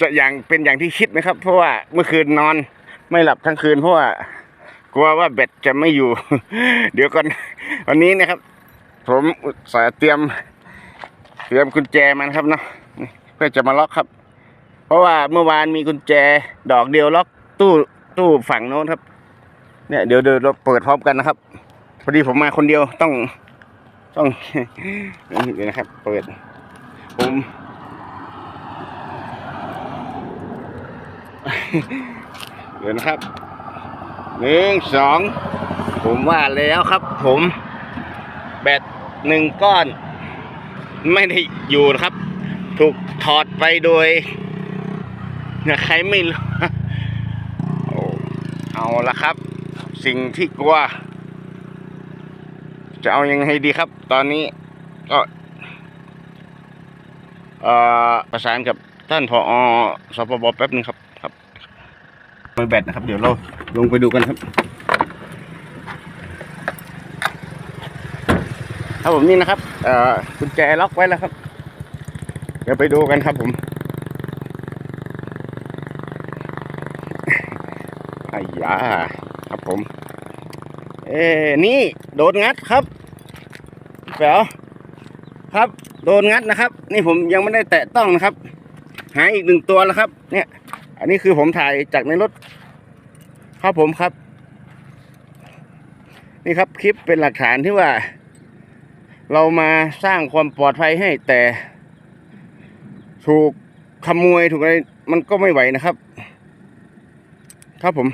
จะอย่างเป็นอย่างที่คิดไหมครับ เพราะว่าเมื่อคืนนอนไม่หลับทั้งคืนเพราะว่ากลัวว่าแบตจะไม่อยู่ เดี๋ยวก่อนวันนี้นะครับ ผมสาห์เตรียม เตรียมกุญแจมานครับเนาะเพื่อจะมาล็อกครับ เพราะว่าเมื่อวานมีกุญแจดอกเดียวล็อกตู้ตู้ฝั่งโน้นครับ เนี่ยเดี๋ยวเดี๋ยวเราเปิดพร้อมกันนะครับ พอดีผมมาคนเดียวต้องต้องเดี๋ยวนะครับ เปิดผม เดี๋ยวนะครับหนึ่งสองผมว่าแล้วครับ ผมแบตหนึ่งก้อน ไม่ได้อยู่นะครับ ถูกถอดไปโดยใครไม่รู้โอ้เอาละครับ สิ่งที่กลัว จะเอายังไงดีครับ ตอนนี้ก็ประสานกับท่านผอสปบแป๊บนึงครับ ครับมือแบตนะครับ เดี๋ยวเราลงไปดูกันครับครับผมนี่นะครับกุญแจล็อกไว้แล้วครับ เดี๋ยวไปดูกันครับผมไอ้ยาครับผม เอ้นี่โดนงัดครับแป๋วครับ โดนงัดนะครับ นี่ผมยังไม่ได้แตะต้องนะครับ หายอีกหนึ่งตัวแล้วครับ เนี่ย อันนี้คือผมถ่ายจากในรถครับผมครับ นี่ครับคลิปเป็นหลักฐานที่ว่า เรามาสร้างความปลอดภัยให้แต่ ถูกขโมยถูกอะไรมันก็ไม่ไหวนะครับ ครับผม